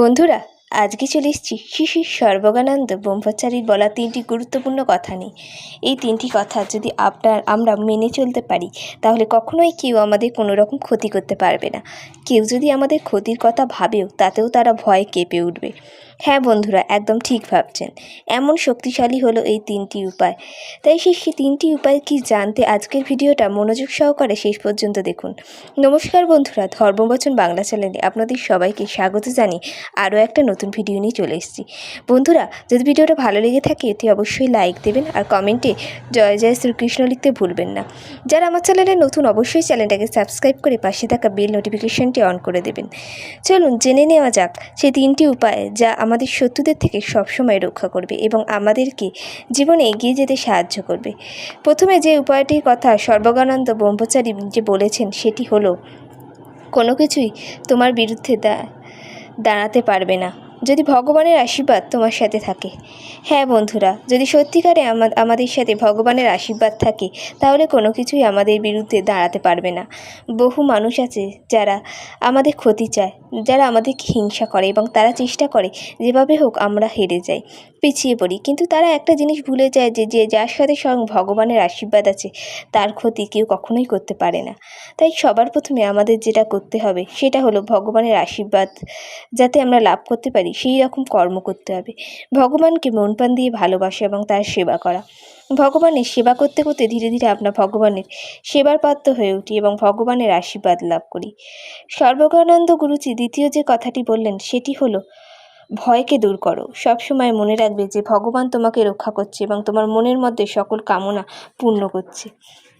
বন্ধুরা, আজকে চলে এসছি শিশির সর্বগানন্দ ব্রহ্মচারীর বলা তিনটি গুরুত্বপূর্ণ কথা নেই এই তিনটি কথা যদি আপনার, আমরা মেনে চলতে পারি, তাহলে কখনোই কেউ আমাদের কোনো রকম ক্ষতি করতে পারবে না। কেউ যদি আমাদের ক্ষতির কথা ভাবেও, তাতেও তারা ভয় কেঁপে উঠবে। হ্যাঁ বন্ধুরা, একদম ঠিক ভাবছেন। এমন শক্তিশালী হলো এই তিনটি উপায়। তাই সেই তিনটি উপায় কি জানতে আজকের ভিডিওটা মনোযোগ সহকারে শেষ পর্যন্ত দেখুন। নমস্কার বন্ধুরা, ধর্মবচন বাংলা চ্যানেলে আপনাদের সবাইকে স্বাগত জানিয়ে আরও একটা নতুন ভিডিও নিয়ে চলে এসেছি। বন্ধুরা, যদি ভিডিওটা ভালো লেগে থাকে এটি অবশ্যই লাইক দেবেন আর কমেন্টে জয় জয় শ্রীকৃষ্ণ লিখতে ভুলবেন না। যারা আমার চ্যানেলে নতুন, অবশ্যই চ্যানেলটাকে সাবস্ক্রাইব করে পাশে থাকা বেল নোটিফিকেশনটি অন করে দেবেন। চলুন, জেনে নেওয়া যাক সেই তিনটি উপায় যা আমাদের শত্রুদের থেকে সবসময় রক্ষা করবে এবং আমাদেরকে জীবনে এগিয়ে যেতে সাহায্য করবে। প্রথমে যে উপায়টির কথা সর্বগানন্দ ব্রহ্মচারী যে বলেছেন সেটি হলো, কোনো কিছুই তোমার বিরুদ্ধে দাঁড়াতে পারবে না। যদি ভগবানের আশীর্বাদ তোমার সাথে থাকে। হ্যাঁ বন্ধুরা, যদি সত্যিকারে আমা- আমাদের সাথে ভগবানের আশীর্বাদ থাকে, তাহলে কোনো কিছুই আমাদের বিরুদ্ধে দাঁড়াতে পারবে না। বহু মানুষ আছে যারা আমাদের ক্ষতি চায়, যারা আমাদেরকে হিংসা করে এবং তারা চেষ্টা করে যেভাবে হোক আমরা হেরে যাই, পিছিয়ে পড়ি। কিন্তু তারা একটা জিনিস ভুলে যায় যে যে যার সাথে স্বয়ং ভগবানের আশীর্বাদ আছে, তার ক্ষতি কেউ কখনোই করতে পারে না। তাই সবার প্রথমে আমাদের যেটা করতে হবে, সেটা হলো ভগবানের আশীর্বাদ যাতে আমরা লাভ করতে পারি সেই রকম কর্ম করতে হবে। ভগবানকে মন প্রাণ দিয়ে ভালোবাসা এবং তার সেবা করা। ভগবানের সেবা করতে করতে ধীরে ধীরে আমরা ভগবানের সেবার পাত্র হয়ে উঠি এবং ভগবানের আশীর্বাদ লাভ করি। সর্বজ্ঞানন্দ গুরুজি দ্বিতীয় যে কথাটি বললেন, সেটি হলো ভয়কে দূর করো। সবসময় মনে রাখবে যে, ভগবান তোমাকে রক্ষা করছে এবং তোমার মনের মধ্যে সকল কামনা পূর্ণ করছে।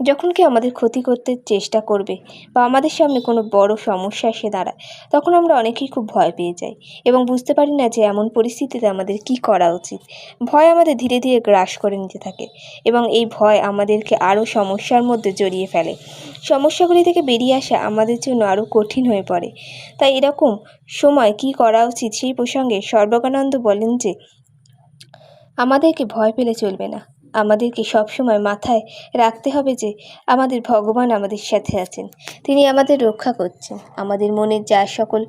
যখন কেউ আমাদের ক্ষতি করতে চেষ্টা করবে বা আমাদের সামনে কোনো বড় সমস্যা এসে দাঁড়ায়, তখন আমরা অনেকেই খুব ভয় পেয়ে যাই এবং বুঝতে পারি না যে, এমন পরিস্থিতিতে আমাদের কি করা উচিত। ভয় আমাদের ধীরে ধীরে গ্রাস করে নিতে থাকে এবং এই ভয় আমাদেরকে আরও সমস্যার মধ্যে জড়িয়ে ফেলে। সমস্যাগুলি থেকে বেরিয়ে আসা আমাদের জন্য আরও কঠিন হয়ে পড়ে। তাই এরকম সময় কি করা উচিত সেই প্রসঙ্গে সর্বজ্ঞানন্দ বলেন যে, আমাদেরকে ভয় পেলে চলবে না। আমাদেরকে সবসময় মাথায় রাখতে হবে যে, আমাদের ভগবান আমাদের সাথে আছেন। তিনি আমাদের রক্ষা করছেন। আমাদের মনের যা সকল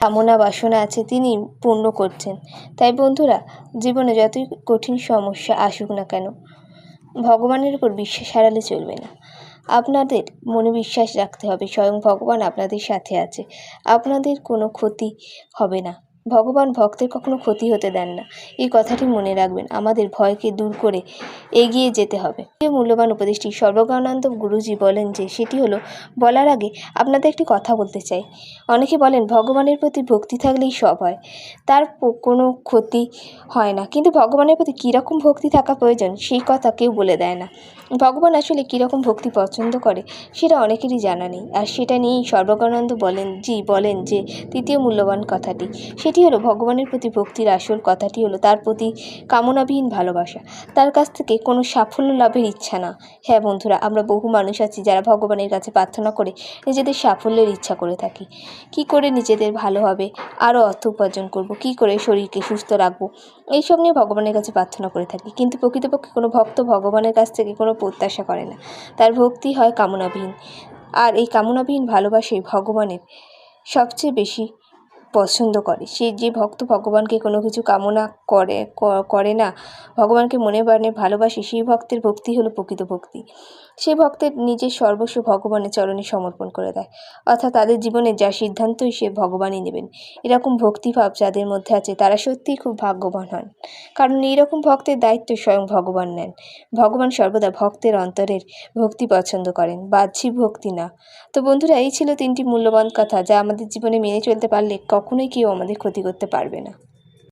কামনা বাসনা আছে, তিনি পূর্ণ করছেন। তাই বন্ধুরা, জীবনে যতই কঠিন সমস্যা আসুক না কেন, ভগবানের উপর বিশ্বাস হারালে চলবে না। আপনাদের মনে বিশ্বাস রাখতে হবে। স্বয়ং ভগবান আপনাদের সাথে আছে। আপনাদের কোনো ক্ষতি হবে না। ভগবান ভক্তের কখনো ক্ষতি হতে দেন না। এই কথাটি মনে রাখবেন, আমাদের ভয়কে দূর করে এগিয়ে যেতে হবে। এই মূল্যবান উপদেশটি সর্বজ্ঞানন্দ গুরুজি বলেন যে, সেটি হলো, বলার আগে আপনাদের একটি কথা বলতে চাই। অনেকে বলেন, ভগবানের প্রতি ভক্তি থাকলেই সব হয়। তার কোনো ক্ষতি হয় না। কিন্তু ভগবানের প্রতি কীরকম ভক্তি থাকা প্রয়োজন, সেই কথা কেউ বলে দেয় না। ভগবান আসলে কীরকম ভক্তি পছন্দ করে, সেটা অনেকেরই জানা নেই। আর সেটা নিয়েই সর্বজ্ঞানন্দ বলেন, জি বলেন যে, তৃতীয় মূল্যবান কথাটি সেটি হলো ভগবানের প্রতি ভক্তির আসল কথাটি হলো তার প্রতি কামনাবিহীন ভালোবাসা। তার কাছ থেকে কোনো সাফল্য লাভের ইচ্ছা না। হ্যাঁ বন্ধুরা, আমরা বহু মানুষ আছি যারা ভগবানের কাছে প্রার্থনা করে নিজেদের সাফল্যের ইচ্ছা করে থাকি। কি করে নিজেদের ভালো হবে? আরও অর্থ উপার্জন করব। কি করে শরীরকে সুস্থ রাখব? এইসব নিয়ে ভগবানের কাছে প্রার্থনা করে থাকি। কিন্তু প্রকৃতপক্ষে কোনো ভক্ত ভগবানের কাছ থেকে কোনো প্রত্যাশা করে না। তার ভক্তি হয় কামনাবিহীন। আর এই কামনাবিহীন ভালোবাসাই ভগবানের সবচেয়ে বেশি পছন্দ করে। সে যে ভক্ত ভগবানকে কোনো কিছু কামনা করে করে না, ভগবানকে মনে প্রাণে ভালোবাসে, সেই ভক্তের ভক্তি হলো প্রকৃত ভক্তি। সেই ভক্তের নিজের সর্বস্ব ভগবানের চরণে সমর্পণ করে দেয়। অর্থাৎ তাদের জীবনে যা সিদ্ধান্তই সে ভগবানই নেবেন। এরকম ভক্তিভাব যাদের মধ্যে আছে, তারা সত্যিই খুব ভাগ্যবান হন। কারণ এইরকম ভক্তের দায়িত্ব স্বয়ং ভগবান নেন। ভগবান সর্বদা ভক্তের অন্তরের ভক্তি পছন্দ করেন, বাহ্যিক ভক্তি না। তো বন্ধুরা, এই ছিল তিনটি মূল্যবান কথা যা আমাদের জীবনে মেনে চলতে পারলে কখনোই কেউ আমাদের ক্ষতি করতে পারবে না।